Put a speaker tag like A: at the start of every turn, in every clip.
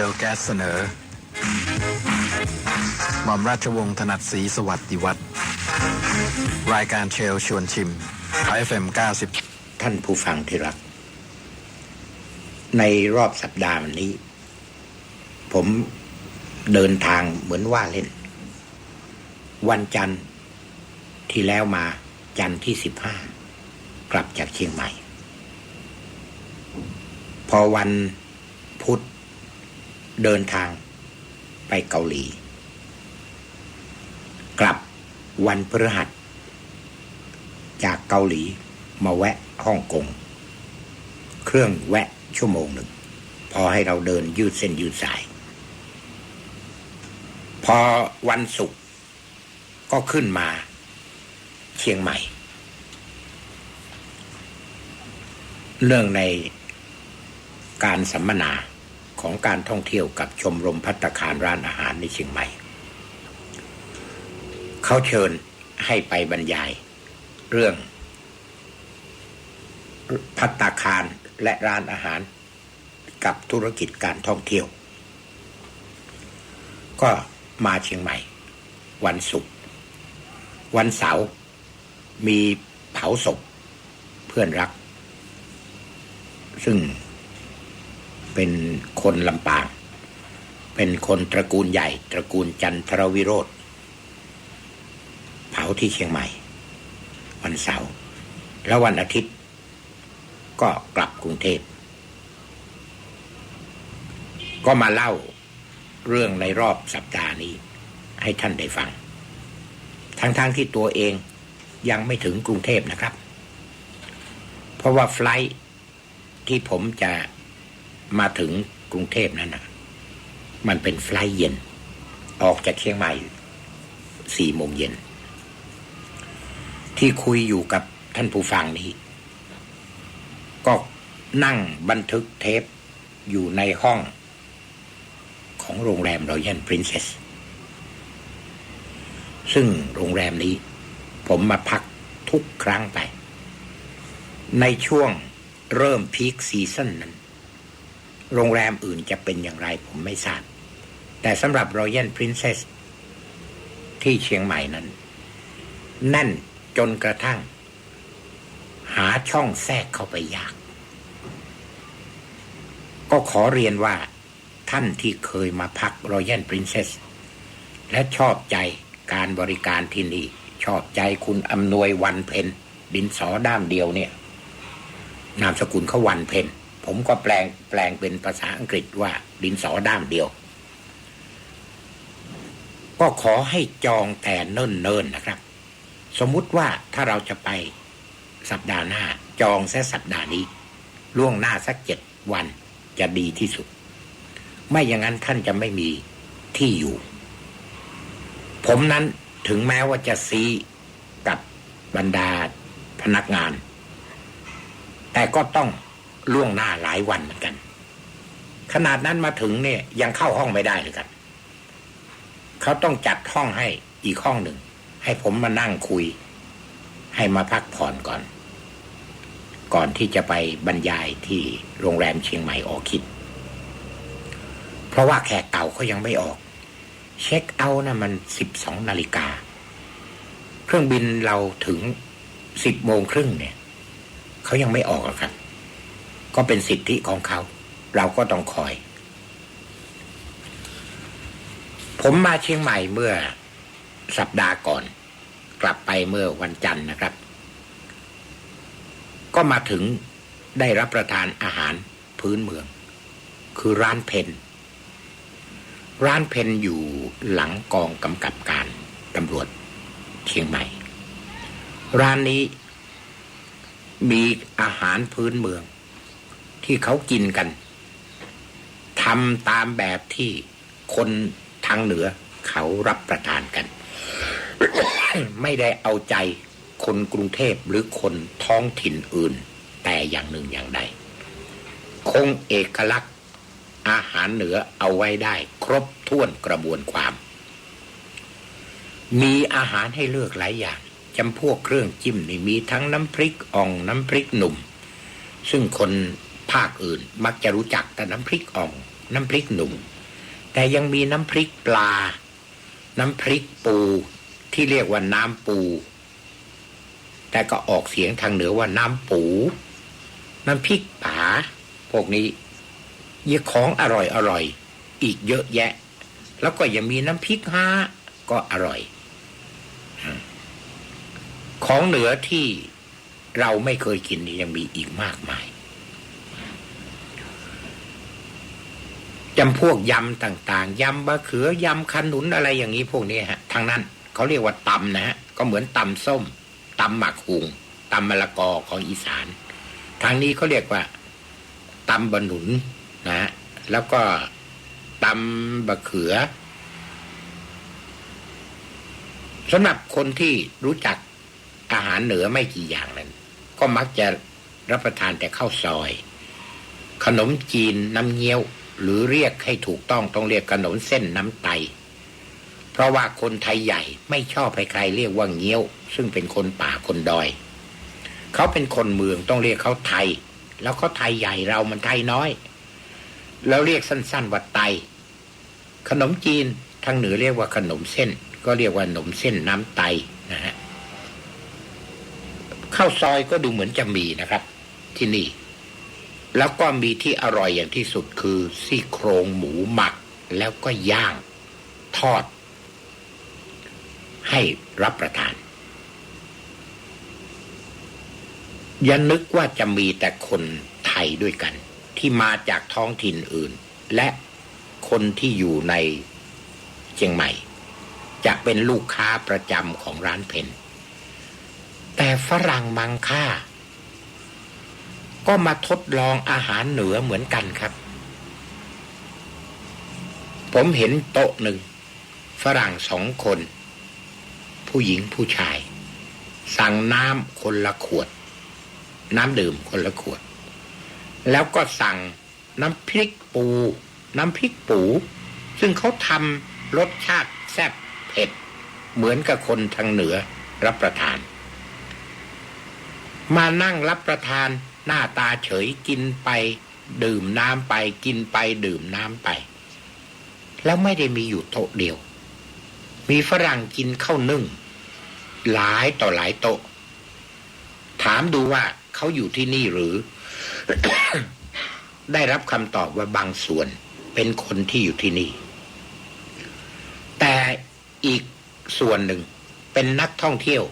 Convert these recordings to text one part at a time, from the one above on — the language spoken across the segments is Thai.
A: เลแก๊สเสนอหม่อมราชวงศ์ถนัดศรีสวัสดิวัฒน์รายการเชลชวนชิม FM 90
B: ท่านผู้ฟังที่รัก ในรอบสัปดาห์วันนี้ ผมเดินทางเหมือนว่าเล่น วันจันทร์ที่แล้วมาจันทร์ที่สิบห้ากลับจากเชียงใหม่ พอวันพุธ เดินทางไปเกาหลี กลับวันพฤหัส จากเกาหลีมาแวะฮ่องกง เครื่องแวะชั่วโมงหนึ่ง พอให้เราเดินยืดเส้นยืดสาย พอวันศุกร์ก็ขึ้นมาเชียงใหม่ เรื่องในการสัมมนา ของการท่องเที่ยวกับชมรมพัตตาคารร้านอาหารในเชียงใหม่ เขาเชิญให้ไปบรรยาย เรื่อง พัตตาคารและร้านอาหารกับธุรกิจการท่องเที่ยว ก็มาเชียงใหม่ วันศุกร์วันเสาร์มีเผาศพเพื่อนรัก ซึ่ง เป็นคนลำปาง เป็นคนตระกูลใหญ่ ตระกูลจันทรวิโรธเผาที่เชียงใหม่ วันเสาร์แล้ววันอาทิตย์ ก็กลับกรุงเทพ ก็มาเล่าเรื่องในรอบสัปดาห์นี้ ให้ท่านได้ฟัง ทั้งๆทที่ตัวเองยังไม่ถึงกรุงเทพนะครับ เพราะว่าไฟล์ที่ผมจะ มาถึงกรุงเทพนั่นนะมันเป็นไฟล์เย็น ออกจากเชียงใหม่สี่โมงเย็น ที่คุยอยู่กับท่านผู้ฟังนี้ก็นั่งบันทึกเทปอยู่ในห้องของโรงแรมรอยัลพรินเซสซึ่งโรงแรมนี้ ผมมาพักทุกครั้งไป ในช่วงเริ่มพีคซีซั่นนั้น โรงแรมอื่นจะเป็นอย่างไรผมไม่ทราบ แต่สำหรับรอยัลพรินเซสที่เชียงใหม่นั้น แน่นจนกระทั่ง หาช่องแทรกเข้าไปยาก ก็ขอเรียนว่าท่านที่เคยมาพักรอยัลพรินเซสและชอบใจการบริการที่นี่ ชอบใจคุณอำนวยวันเพนดินสอด้ามเดียวเนี่ย นามสกุลเขาวันเพน ผมก็แปลงแปลงเป็นภาษาอังกฤษว่าดินสอด้ามเดียว ก็ขอให้จองแต่เนิ่นๆนนะครับ สมมุติว่าถ้าเราจะไปสัปดาห์หน้า จองแค่สัปดาห์นี้ ล่วงหน้าสักเจ็ดวันจะดีที่สุด ไม่อย่างนั้นท่านจะไม่มีที่อยู่ ผมนั้นถึงแม้ว่าจะซีกับบรรดาพนักงาน แต่ก็ต้อง ล่วงหน้าหลายวันเหมือนกัน ขนาดนั้นมาถึงเนี่ยยังเข้าห้องไม่ได้เลยกันเขาต้องจัดห้องให้อีกห้องหนึ่ง ให้ผมมานั่งคุย ให้มาพักผ่อนก่อน ก่อนที่จะไปบรรยายที่โรงแรมเชียงใหม่ออคิด เพราะว่าแขกเก่าเขายังไม่ออก เช็คเอาท์นะมันสิบสองนาฬิกา เครื่องบินเราถึงสิบโมงครึ่งเนี่ย เขายังไม่ออกครับ ก็เป็นสิทธิของเขา เราก็ต้องคอย ผมมาเชียงใหม่เมื่อสัปดาห์ก่อน กลับไปเมื่อวันจันทร์นะครับ ก็มาถึงได้รับประทานอาหารพื้นเมือง คือร้านเพนร้านเพนอยู่หลังกองกำกับการตำรวจเชียงใหม่ ร้านนี้มีอาหารพื้นเมือง ที่เขากินกันทำตามแบบที่คนทางเหนือเขารับประทานกัน ไม่ได้เอาใจคนกรุงเทพหรือคนท้องถิ่นอื่น แต่อย่างหนึ่งอย่างใด คงเอกลักษณ์อาหารเหนือเอาไว้ได้ ครบถ้วนกระบวนความ มีอาหารให้เลือกหลายอย่างจำพวกเครื่องจิ้มนี่มีทั้งน้ำพริกอ่องน้ำพริกหนุ่ม ซึ่งคน ภาคอื่น มักจะรู้จักแต่น้ำพริกอ่อง น้ำพริกหนุ่ม แต่ยังมีน้ำพริกปลา น้ำพริกปูที่เรียกว่าน้ำปู แต่ก็ออกเสียงทางเหนือว่าน้ำปู น้ำพริกผาพวกนี้ยี่ของอร่อยอร่อย อีกเยอะแยะ แล้วก็ยังมีน้ำพริกฮาก็อร่อย ของเหนือที่เราไม่เคยกินยังมีอีกมากมาย จำพวกยำต่างๆยำบะเขือยำขนุนอะไรอย่างนี้พวกนี้ฮะทางนั้นเขาเรียกว่าตำนะฮะก็เหมือนตำส้มตำหมักหุงตำมะละกอของอีสาน ทางนี้เขาเรียกว่าตำบะหนุนนะฮะแล้วก็ตำบะเขือสำหรับคนที่รู้จักอาหารเหนือไม่กี่อย่างนั้น ก็มักจะรับประทานแต่ข้าวซอย ขนมจีนน้ำเงี้ยว หรือเรียกให้ถูกต้องต้องเรียกขนมเส้นน้ำไต เพราะว่าคนไทยใหญ่ไม่ชอบให้ใครเรียกว่าเงี้ยว ซึ่งเป็นคนป่าคนดอย เขาเป็นคนเมืองต้องเรียกเขาไทย แล้วเขาไทยใหญ่เรามันไทยน้อย แล้วเรียกสั้นๆว่าไต ขนมจีนทางเหนือเรียกว่าขนมเส้น ก็เรียกว่าขนมเส้นน้ำไตนะฮะข้าวซอยก็ดูเหมือนจะมีนะครับ ที่นี่ แล้วก็มีที่อร่อยอย่างที่สุดคือ ซี่โครงหมูหมักแล้วก็ย่างทอด ให้รับประทาน อย่านึกว่าจะมีแต่คนไทยด้วยกัน ที่มาจากท้องถิ่นอื่น และคนที่อยู่ในเชียงใหม่ จะเป็นลูกค้าประจำของร้านเพนแต่ฝรั่งมังค่า ก็มาทดลองอาหารเหนือเหมือนกันครับ ผมเห็นโต๊ะหนึ่ง ฝรั่งสองคน ผู้หญิงผู้ชาย สั่งน้ำคนละขวด น้ำดื่มคนละขวด แล้วก็สั่งน้ำพริกปู น้ำพริกปู ซึ่งเขาทำรสชาติแซ่บเผ็ด เหมือนกับคนทางเหนือรับประทาน มานั่งรับประทานหน้าตาเฉยกินไป ดื่มน้ำไปกินไปดื่มน้ำไป แล้วไม่ได้มีอยู่โต๊ะเดียว มีฝรั่งกินข้าวนึ่ง หลายต่อหลายโต๊ะ ถามดูว่าเขาอยู่ที่นี่หรือ ได้รับคำตอบว่าบางส่วนเป็นคนที่อยู่ที่นี่ แต่อีกส่วนหนึ่งเป็นนักท่องเที่ยว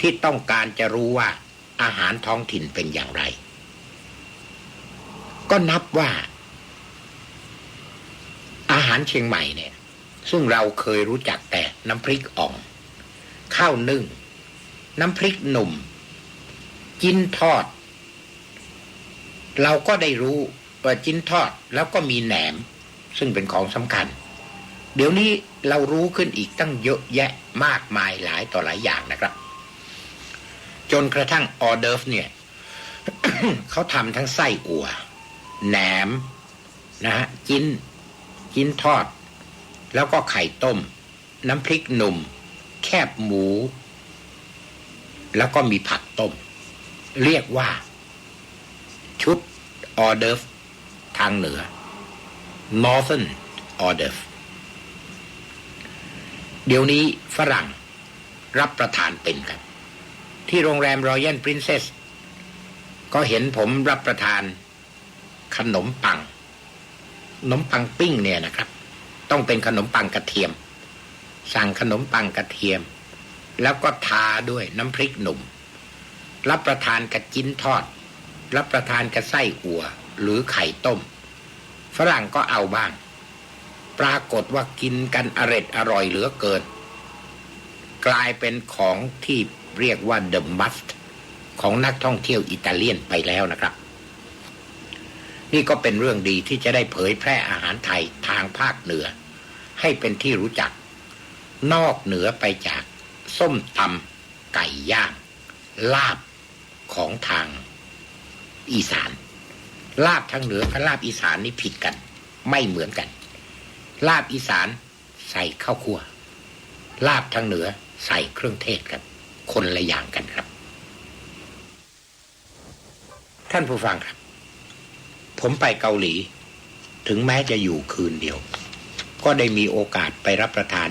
B: ที่ต้องการจะรู้ว่า อาหารท้องถิ่นเป็นอย่างไร ก็นับว่า อาหารเชียงใหม่เนี่ย ซึ่งเราเคยรู้จักแต่น้ำพริกอ่อง ข้าวนึ่ง น้ำพริกหนุ่ม จิ้นทอด เราก็ได้รู้ว่าจิ้นทอดแล้วก็มีแหนม ซึ่งเป็นของสำคัญ เดี๋ยวนี้เรารู้ขึ้นอีกตั้งเยอะแยะมากมายหลายต่อหลายอย่างนะครับ จนกระทั่งออเดิร์ฟเนี่ยเขาทำทั้งไส้อั่วแหนมนะฮะจิ้นจิ้นทอด แล้วก็ไข่ต้ม น้ำพริกหนุ่ม แคบหมู แล้วก็มีผักต้ม เรียกว่า ชุดออเดิร์ฟทางเหนือ Northern o r d e r เดี๋ยวนี้ฝรั่งรับประทานเป็นครับ ที่โรงแรมรอยัลปรินเซสก็เห็นผมรับประทานขนมปัง ขนมปังปิ้งเนี่ยนะครับ ต้องเป็นขนมปังกระเทียม สั่งขนมปังกระเทียม แล้วก็ทาด้วยน้ำพริกหนุ่ม รับประทานกระจิ้นทอด รับประทานกระไส้อัวหรือไข่ต้ม ฝรั่งก็เอาบ้าง ปรากฏว่ากินกันอร็ดอร่อยเหลือเกิน กลายเป็นของที่ เรียกว่า the must ของนักท่องเที่ยวอิตาเลียนไปแล้วนะครับ นี่ก็เป็นเรื่องดีที่จะได้เผยแพร่อาหารไทยทางภาคเหนือ ให้เป็นที่รู้จัก นอกเหนือไปจากส้มตำไก่ย่าง ลาบของทางอีสาน ลาบทางเหนือกับลาบอีสานนี่ผิดกัน ไม่เหมือนกัน ลาบอีสานใส่ข้าวคั่ว ลาบทางเหนือใส่เครื่องเทศกัน คนละอย่างกันครับ ท่านผู้ฟังครับ ผมไปเกาหลี ถึงแม้จะอยู่คืนเดียว ก็ได้มีโอกาสไปรับประทาน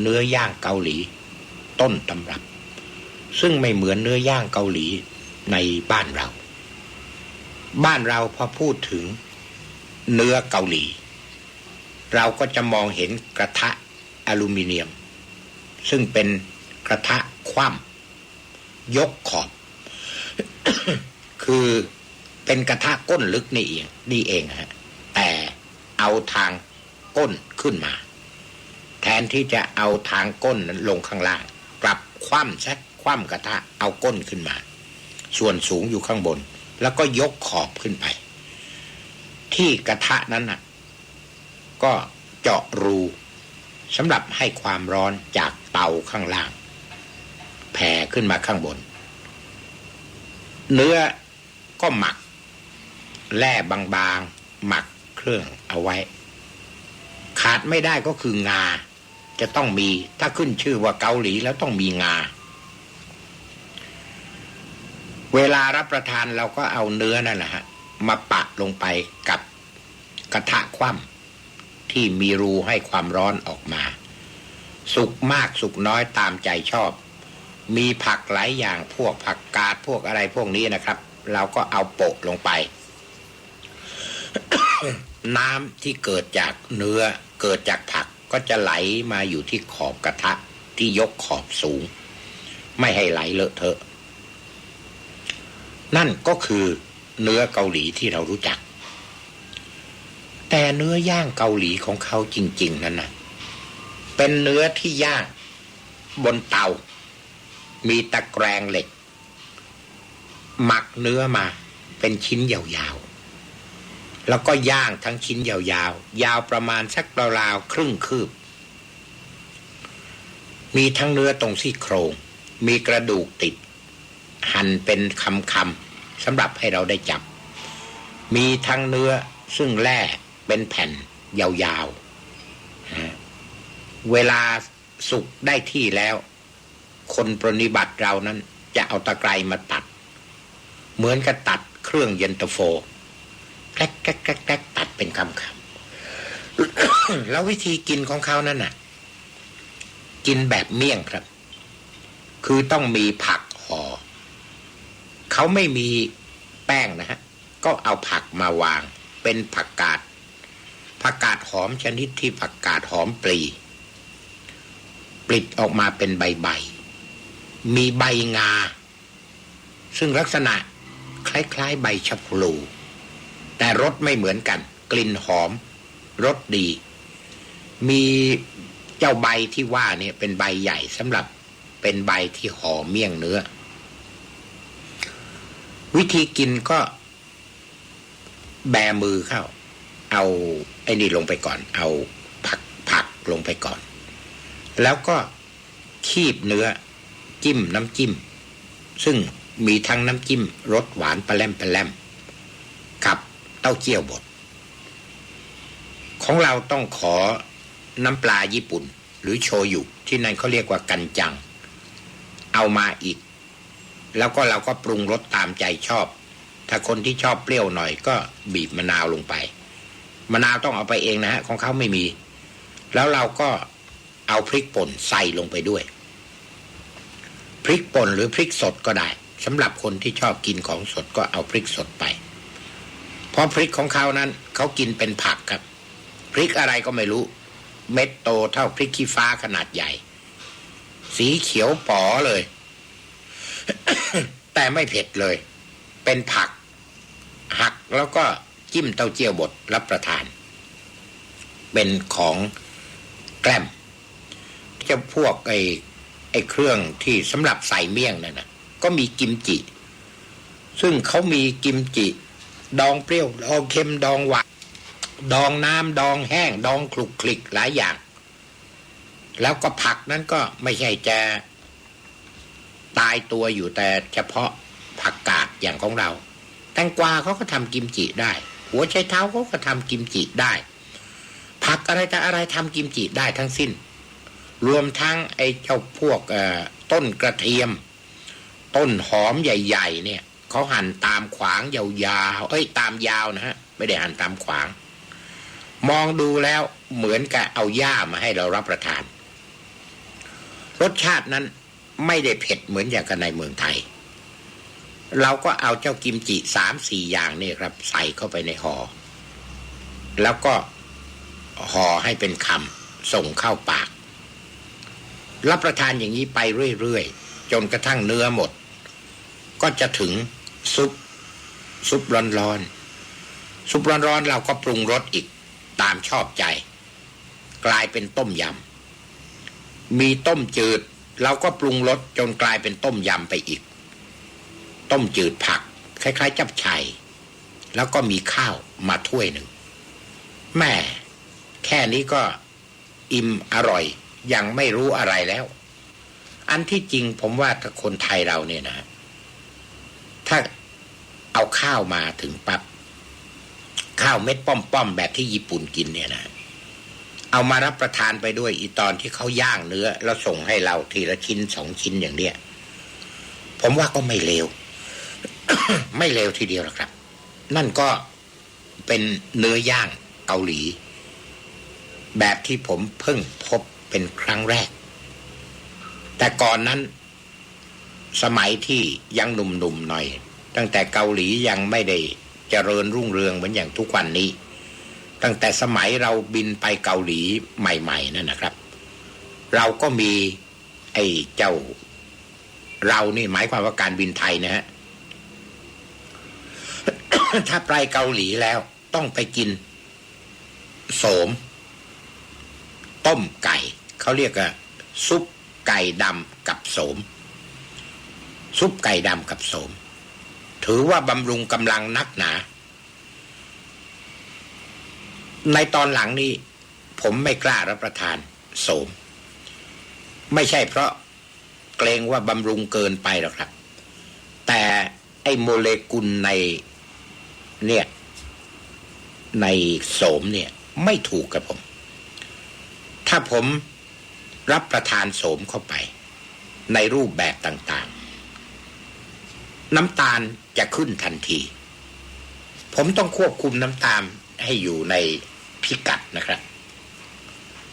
B: เนื้อย่างเกาหลี ต้นตำรับ ซึ่งไม่เหมือนเนื้อย่างเกาหลีในบ้านเรา บ้านเราพอพูดถึงเนื้อเกาหลี เราก็จะมองเห็นกระทะอลูมิเนียม ซึ่งเป็นกระทะคว่ำ ยกขอบ คือเป็นกระทะก้นลึกนี่เองนี่เองฮะ แต่เอาทางก้นขึ้นมา แทนที่จะเอาทางก้นนั้นลงข้างล่าง กลับคว่ำซะคว่ำกระทะเอาก้นขึ้นมา ส่วนสูงอยู่ข้างบน แล้วก็ยกขอบขึ้นไป ที่กระทะนั้นน่ะ ก็เจาะรูสำหรับให้ความร้อนจากเตาข้างล่าง แผ่ขึ้นมาข้างบน เนื้อก็หมักแร่บางๆ หมักเครื่องเอาไว้ ขาดไม่ได้ก็คืองา จะต้องมีถ้าขึ้นชื่อว่าเกาหลีแล้วต้องมีงา เวลารับประทานเราก็เอาเนื้อนั่นแหละฮะมาปะลงไปกับกระทะคว่ำที่มีรูให้ความร้อนออกมา สุกมากสุกน้อยตามใจชอบ มีผักหลายอย่างพวกผักกาดพวกอะไรพวกนี้นะครับ เราก็เอาโปะลงไป น้ำที่เกิดจากเนื้อเกิดจากผักก็จะไหลมาอยู่ที่ขอบกระทะที่ยกขอบสูง ไม่ให้ไหลเลอะเทอะ นั่นก็คือเนื้อเกาหลีที่เรารู้จัก แต่เนื้อย่างเกาหลีของเขาจริง ๆ นั้นนะเป็นเนื้อที่ย่างบนเตา มีตะแกรงเหล็ก หมักเนื้อมาเป็นชิ้นยาวๆ แล้วก็ย่างทั้งชิ้นยาวๆยาวประมาณสักราวๆครึ่งคืบ มีทั้งเนื้อตรงซี่โครง มีกระดูกติด หั่นเป็นคำๆสำหรับให้เราได้จับ มีทั้งเนื้อซึ่งแล่เป็นแผ่นยาวๆเวลาสุกได้ที่แล้ว คนปรนิบัติเรานั้น จะเอาตะไคร้มาตัด เหมือนกับตัดเครื่องเย็นตาโฟแกลกแกลกแกลกแกล้กตัดเป็นคำคำแล้ววิธีกินของเขานั่นน่ะ กินแบบเมี่ยงครับ คือต้องมีผักห่อเขาไม่มีแป้งนะฮะ ก็เอาผักมาวาง เป็นผักกาดผักกาดหอมชนิดที่ผักกาดหอมปลีปลิดออกมาเป็นใบๆ มีใบงา ซึ่งลักษณะคล้ายๆใบชะพลู แต่รสไม่เหมือนกัน กลิ่นหอมรสดี มีเจ้าใบที่ว่าเนี่ยเป็นใบใหญ่สำหรับเป็นใบที่ห่อเมี่ยงเนื้อ วิธีกินก็ แบมือเข้า เอาไอ้นี่ลงไปก่อน เอาผักผักลงไปก่อน แล้วก็คีบเนื้อ จิ้มน้ำจิ้ม ซึ่งมีทั้งน้ำจิ้มรสหวานปลาแลมปลาแลมกับเต้าเจี้ยวบด ของเราต้องขอน้ำปลาญี่ปุ่น หรือโชยุที่นั่นเขาเรียกว่ากันจัง เอามาอีก แล้วก็เราก็ปรุงรสตามใจชอบ ถ้าคนที่ชอบเปรี้ยวหน่อยก็บีบมะนาวลงไป มะนาวต้องเอาไปเองนะฮะของเขาไม่มี แล้วเราก็เอาพริกป่นใส่ลงไปด้วย พริกป่นหรือพริกสดก็ได้สำหรับคนที่ชอบกินของสดก็เอาพริกสดไป เพราะพริกของเขานั้นเขากินเป็นผักครับ พริกอะไรก็ไม่รู้ เม็ดโตเท่าพริกขี้ฟ้าขนาดใหญ่ สีเขียวป๋อเลย แต่ไม่เผ็ดเลย เป็นผัก หักแล้วก็จิ้มเต้าเจี้ยวบดรับประทาน เป็นของแกล้มจะพวกไอ ไอ้เครื่องที่สำหรับใส่เมี่ยงนั่นนะก็มีกิมจิ ซึ่งเขามีกิมจิ ดองเปรี้ยวดองเค็มดองหวานดองน้ำดองแห้ง ดองคลุกคลิกหลายอย่าง แล้วก็ผักนั้นก็ไม่ใช่จะตายตัวอยู่แต่เฉพาะผักกาดอย่างของเรา แตงกวาเขาก็ทำกิมจิได้ หัวไชเท้าเขาก็ทำกิมจิได้ ผักอะไรแต่อะไรทำกิมจิได้ทั้งสิ้น รวมทั้งไอ้เจ้าพวกต้นกระเทียม ต้นหอมใหญ่ ๆ เนี่ยเขาหั่นตามขวางยาวๆเอ้ยตามยาวนะฮะไม่ได้หั่นตามขวาง มองดูแล้วเหมือนกับเอาหญ้ามาให้เรารับประทาน รสชาตินั้นไม่ได้เผ็ดเหมือนอย่างกันในเมืองไทย เราก็เอาเจ้ากิมจิสามสี่อย่างนี่ครับ ใส่เข้าไปในหอ่อแล้วก็ห่อให้เป็นคำส่งเข้าปาก รับประทานอย่างนี้ไปเรื่อยๆ จนกระทั่งเนื้อหมด ก็จะถึงซุป ซุปร้อนๆ ซุปร้อนๆเราก็ปรุงรสอีกตามชอบใจ กลายเป็นต้มยำ มีต้มจืดเราก็ปรุงรสจนกลายเป็นต้มยำไปอีก ต้มจืดผัก คล้ายๆ จับไชัยแล้วก็มีข้าวมาถ้วยหนึ่งแม่แค่นี้ก็อิ่มอร่อย ยังไม่รู้อะไรแล้ว อันที่จริงผมว่าคนไทยเราเนี่ยนะ ถ้าเอาข้าวมาถึงปับ๊บข้าวเม็ดป้อมๆแบบที่ญี่ปุ่นกินเนี่ยนะเอามารับประทานไปด้วยอีตอนที่เขาย่างเนื้อ แล้วส่งให้เราทีละชิ้นสองชิ้นอย่างเนี้ยผมว่าก็ไม่เลวไม่เลวทีเดียวหรอกครับ นั่นก็เป็นเนื้อย่างเกาหลี แบบที่ผมเพิ่งพบ เป็นครั้งแรก แต่ก่อนนั้น สมัยที่ยังหนุ่มๆหน่อย ตั้งแต่เกาหลียังไม่ได้เจริญรุ่งเรืองเหมือนอย่างทุกวันนี้ ตั้งแต่สมัยเราบินไปเกาหลีใหม่ ๆนั่นนะครับ เราก็มีไอ้เจ้า เรานี่หมายความว่าการบินไทยนะฮะถ้าไปเกาหลีแล้วต้องไปกิน โสม ต้มไก่ เขาเรียกว่าซุปไก่ดำกับโสม ซุปไก่ดำกับโสม ถือว่าบำรุงกำลังนักหนา ในตอนหลังนี้ ผมไม่กล้ารับประทานโสม ไม่ใช่เพราะเกรงว่าบำรุงเกินไปหรอกครับ แต่ไอ้โมเลกุลในเนี่ยในโสมเนี่ย ไม่ถูกกับผม ถ้าผม รับประทานโสมเข้าไป ในรูปแบบต่างๆ น้ำตาลจะขึ้นทันที ผมต้องควบคุมน้ำตาลให้อยู่ในพิกัดนะครับ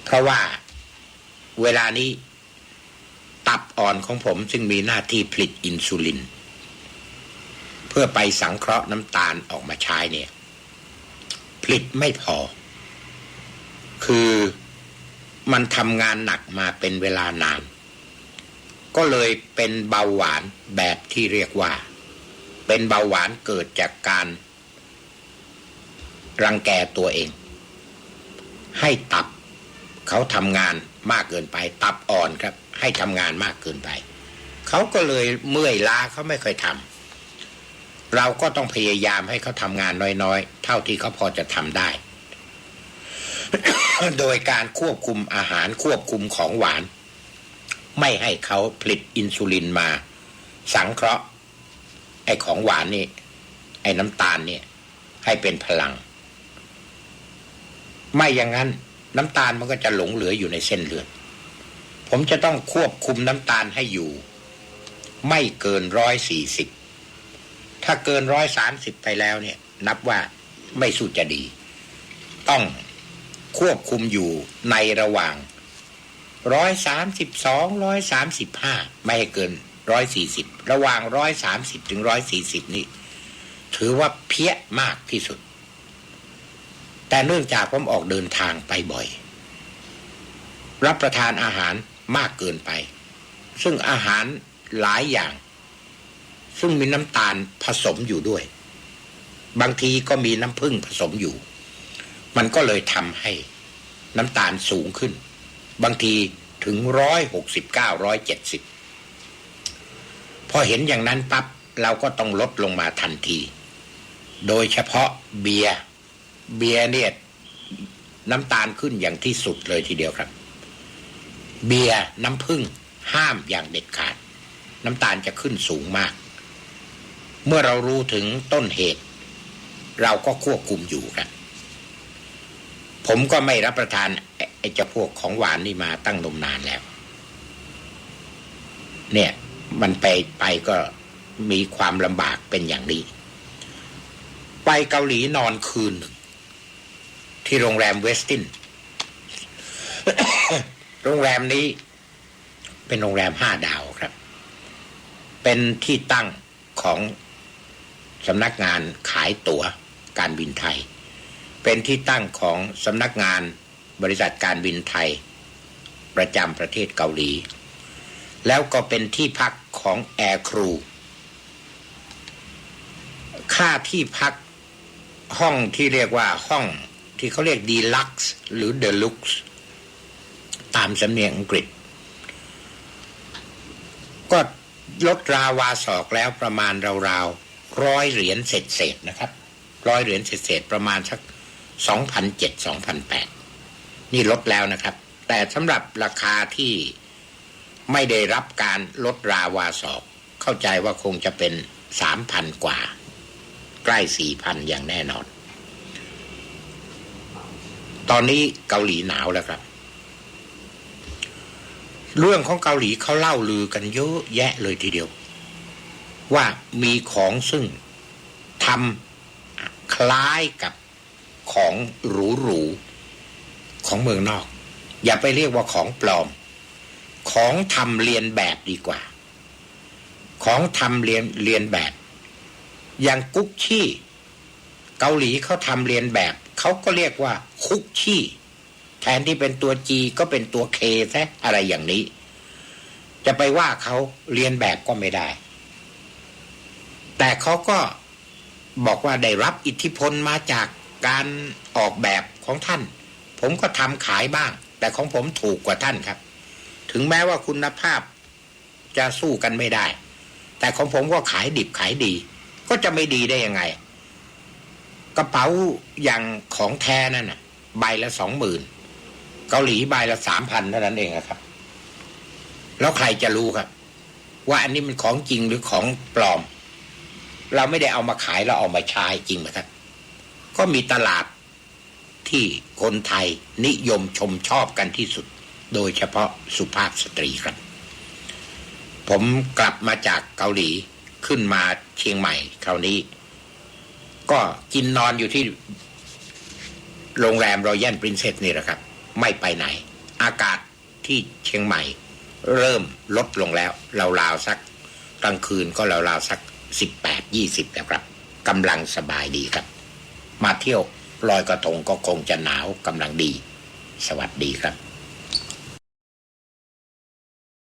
B: เพราะว่าเวลานี้ตับอ่อนของผมซึ่งมีหน้าที่ผลิตอินซูลิน เพื่อไปสังเคราะห์น้ำตาลออกมาใช้เนี่ย ผลิตไม่พอ คือ มันทำงานหนักมาเป็นเวลานาน ก็เลยเป็นเบาหวานแบบที่เรียกว่า เป็นเบาหวานเกิดจากการ รังแกตัวเอง ให้ตับเขาทำงานมากเกินไป ตับอ่อนครับ ให้ทำงานมากเกินไป เขาก็เลยเมื่อยล้าเขาไม่เคยทำเราก็ต้องพยายามให้เขาทำงานน้อยๆ เท่าที่เขาพอจะทำได้ โดยการควบคุมอาหารควบคุมของหวาน ไม่ให้เขาผลิตอินซูลินมา สังเคราะห์ ไอ้ของหวานนี่ ไอ้น้ำตาลนี่ให้เป็นพลัง ไม่อย่างนั้น น้ำตาลมันก็จะหลงเหลืออยู่ในเส้นเลือด ผมจะต้องควบคุมน้ำตาลให้อยู่ ไม่เกินร้อยสี่สิบถ้าเกินร้อยสามสิบไปแล้วเนี่ย นับว่าไม่สู้จะดี ต้อง ควบคุมอยู่ในระหว่างร้อยสามสิบสองร้อยสามสิบห้าไม่ให้เกินร้อยสี่สิบระหว่างร้อยสามสิบถึงร้อยสี่สิบนี่ถือว่าเพี้ยมากที่สุด แต่เนื่องจากผมออกเดินทางไปบ่อย รับประทานอาหารมากเกินไป ซึ่งอาหารหลายอย่าง ซึ่งมีน้ำตาลผสมอยู่ด้วย บางทีก็มีน้ำผึ้งผสมอยู่ มันก็เลยทำให้น้ำตาลสูงขึ้น บางทีถึงร้อยหกสิบเก้าร้อยเจ็ดสิบพอเห็นอย่างนั้นปั๊บเราก็ต้องลดลงมาทันที โดยเฉพาะเบียร์เบียร์เนี่ยน้ำตาลขึ้นอย่างที่สุดเลยทีเดียวครับ เบียร์น้ำผึ้งห้ามอย่างเด็ดขาด น้ำตาลจะขึ้นสูงมาก เมื่อเรารู้ถึงต้นเหตุ เราก็ควบคุมอยู่ครับ ผมก็ไม่รับประทานไอ้เจ้าพวกของหวานนี่มาตั้งนมนานแล้ว เนี่ย มันไปไปก็มีความลำบากเป็นอย่างนี้ ไปเกาหลีนอนคืนหนึ่งที่โรงแรมเวสติน โรงแรมนี้ เป็นโรงแรมห้าดาวครับ เป็นที่ตั้งของสำนักงานขายตั๋วการบินไทย เป็นที่ตั้งของสำนักงานบริษัทการบินไทย ประจำประเทศเกาหลี แล้วก็เป็นที่พักของแอร์ครู ค่าที่พักห้องที่เรียกว่าห้องที่เขาเรียกดีลักซ์หรือเดลุกซ์ตามสำเนียงอังกฤษ ก็ลดราวาศอกแล้วประมาณราวๆร้อยเหรียญเศษๆนะครับ ร้อยเหรียญเศษๆประมาณสัก สองพันเจ็ดสองพันแปดนี่ลดแล้วนะครับ แต่สำหรับราคาที่ไม่ได้รับการลดราวาศอก เข้าใจว่าคงจะเป็นสามพันกว่า ใกล้สี่พันอย่างแน่นอน ตอนนี้เกาหลีหนาวแล้วครับ เรื่องของเกาหลีเขาเล่าลือกันเยอะแยะเลยทีเดียว ว่ามีของซึ่งทำคล้ายกับ ของหรูๆของเมืองนอก อย่าไปเรียกว่าของปลอม ของทำเรียนแบบดีกว่า ของทำเรียนเรียนแบบ อย่างกุ๊กชี่เกาหลีเขาทำเรียนแบบเขาก็เรียกว่าคุกชี่แทนที่เป็นตัวจีก็เป็นตัวเคซะอะไรอย่างนี้ จะไปว่าเขาเรียนแบบก็ไม่ได้ แต่เขาก็บอกว่าได้รับอิทธิพลมาจาก การออกแบบของท่าน ผมก็ทำขายบ้าง แต่ของผมถูกกว่าท่านครับ ถึงแม้ว่าคุณภาพจะสู้กันไม่ได้ แต่ของผมก็ขายดิบขายดี ก็จะไม่ดีได้ยังไง กระเป๋าอย่างของแท้นั่นน่ะ ใบละสองหมื่นเกาหลีใบละสามพันเท่านั้นเองครับ แล้วใครจะรู้ครับ ว่าอันนี้มันของจริงหรือของปลอม เราไม่ได้เอามาขายเราเอามาใช้จริงไหมครับ ก็มีตลาดที่คนไทยนิยมชมชอบกันที่สุด โดยเฉพาะสุภาพสตรีครับ ผมกลับมาจากเกาหลีขึ้นมาเชียงใหม่คราวนี้ ก็กินนอนอยู่ที่โรงแรมรอยัลปรินเซสนี่แหละครับ ไม่ไปไหน อากาศที่เชียงใหม่ เริ่มลดลงแล้วราวๆสักกลางคืนก็ราวๆสักสิบแปดยี่สิบแล้วครับกำลังสบายดีครับ มาเที่ยวลอยกระทงก็คงจะหนาวกำลังดี สวัสดีครับ